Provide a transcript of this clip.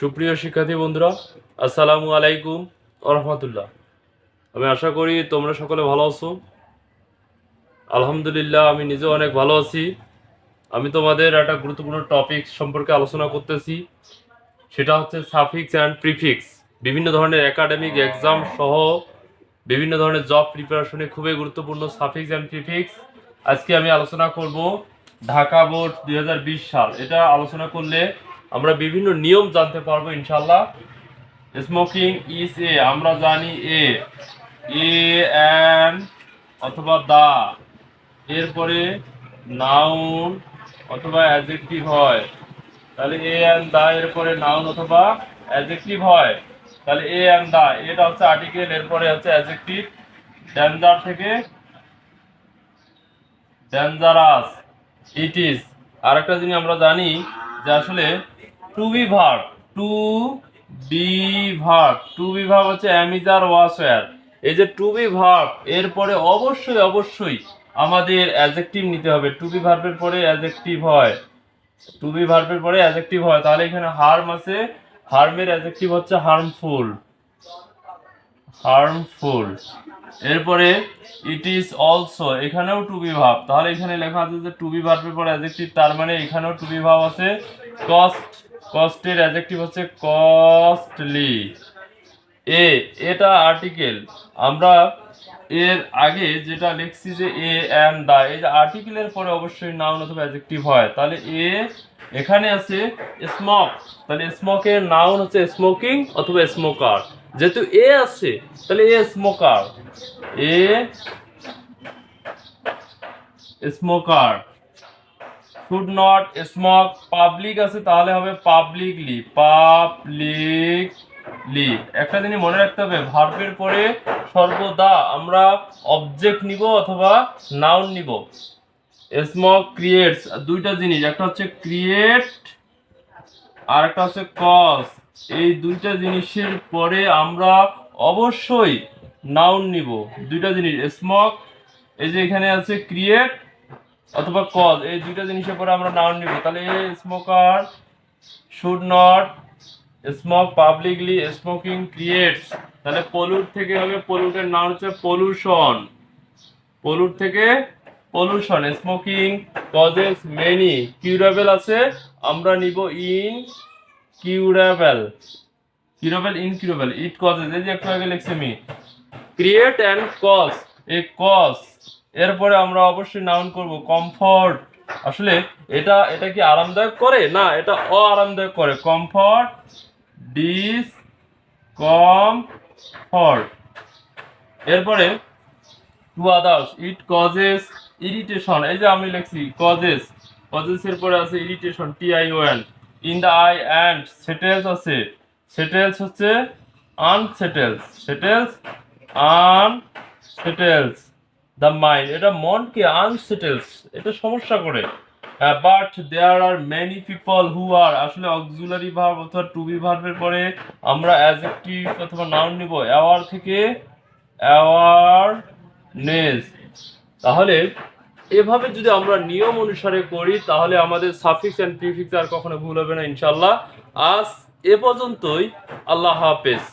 সুপ্রিয় শিক্ষার্থী বন্ধুরা, আসসালামু আলাইকুম রহমতুল্লাহ। আমি আশা করি তোমরা সকলে ভালো আছো। আলহামদুলিল্লাহ, আমি নিজেও অনেক ভালো আছি। আমি তোমাদের একটা গুরুত্বপূর্ণ টপিক সম্পর্কে আলোচনা করতেছি। সেটা হচ্ছে সাফিক্স অ্যান্ড প্রিফিক্স বিভিন্ন ধরনের একাডেমিক এক্সাম সহ বিভিন্ন ধরনের জব প্রিপারেশনে খুবই গুরুত্বপূর্ণ সাফিক্স অ্যান্ড প্রিফিক্স আজকে আমি আলোচনা করব ঢাকা বোর্ড দু হাজার বিশ সাল। এটা আলোচনা করলে আমরা বিভিন্ন নিয়ম জানতে পারব ইনশাল্লাহ স্মোকিং ইজ এ আমরা জানি এ এ অ্যান অথবা দা। এরপরে নাউন অথবা অ্যাডজেক্টিভ হয়। তাহলে এ অ্যান্ড দা, এরপরে নাউন অথবা অ্যাডজেক্টিভ হয়। তাহলে এ অ্যান্ড দা, এটা হচ্ছে আর্টিকেল এরপরে হচ্ছে অ্যাডজেক্টিভ ডেঞ্জার থেকে ডেঞ্জারাস ইট ইজ আরেকটা জিনিস আমরা জানি যে আসলে to be verb to be verb to be verb হচ্ছে am is are was were এই যে টু বি ভার্ব এরপরে অবশ্যই অবশ্যই আমাদের অ্যাডজেক্টিভ নিতে হবে। টু বি ভার্বের পরে অ্যাডজেক্টিভ হয়। টু বি ভার্বের পরে অ্যাডজেক্টিভ হয়। তাহলে এখানে হার্ম আছে। হার্মের অ্যাডজেক্টিভ হচ্ছে হার্মফুল হার্মফুল এরপরে ইট ইজ অলসো এখানেও টু বি ভাব। তাহলে এখানে লেখা আছে যে টু বি ভার্বের পর অ্যাডজেক্টিভ তার মানে এখানেও টু বি ভাব আছে। কস্ট কস্টের অ্যাডজেক্টিভ হচ্ছে কস্টলি এ এটা আর্টিকেল আমরা এর আগে যেটা লিখছি যে এ অ্যান্ড দা এই যে আর্টিকেলের পরে অবশ্যই নাউন অথবা অ্যাডজেক্টিভ হয়। তাহলে এ এখানে আছে স্মোক তাহলে স্মোকের নাউন হচ্ছে স্মোকিং অথবা স্মোকার যেহেতু এ আছে, তাহলে a smoker a smoker should not smoke public আছে, তাহলে হবে পাবলিকলি পাবলিকলি একটা জিনিস মনে রাখতে হবে ভার্বের পরে সর্বদা আমরা অবজেক্ট নিব অথবা নাউন নিব। স্মোক ক্রিয়েটস দুইটা জিনিস, একটা হচ্ছে ক্রিয়েট আর একটা হচ্ছে কজ এই দুইটা জিনিসের পরে আমরা অবশ্যই নাউন নিব। দুইটা জিনিস স্মোক এই যে এখানে আছে ক্রিয়েট অথবা কজ এই দুইটা জিনিসের পরে আমরা নাউন নিব। তাহলে smoker should not smoke publicly smoking creates তাহলে পলুট থেকে হবে পলুটের নাম হচ্ছে পলিউশন পলুট থেকে pollution smoking causes many curable আছে, আমরা নিব incurable curable incurable it causes এই যে একটু আগে লিখছি আমি। Create and cause a cause এরপরে আমরা অবশ্যই নাউন করব কমফর্ট আসলে এটা এটা কি আরামদায়ক করে? না, এটা অ আরামদায়ক করে। কমফর্ট ডিস কমফর্ট এরপরে to others it causes irritation এই যে আমি লিখছি কজেস কজেস এর পরে আছে irritation T I O N in the eye and settles আছে। সেটেলস হচ্ছে unsettles settles unsettles the mind এটা মনকে আনসেটেলস এটা সমস্যা করে। But there are many people who are আসলে অক্সিলারি ভার্ব অথবা টু বি ভার্বের পরে আমরা অ্যাডজেক্টিভ অথবা নাউন নিব। অ্যাওয়ার থেকে অ্যাওয়ারনেস তাহলে এভাবে যদি আমরা নিয়ম অনুসারে করি, তাহলে আমাদের সাফিক্স অ্যান্ড প্রিফিক্স আর কখনো ভুল হবে না ইনশাল্লাহ আজ এ পর্যন্তই। আল্লাহ হাফেজ।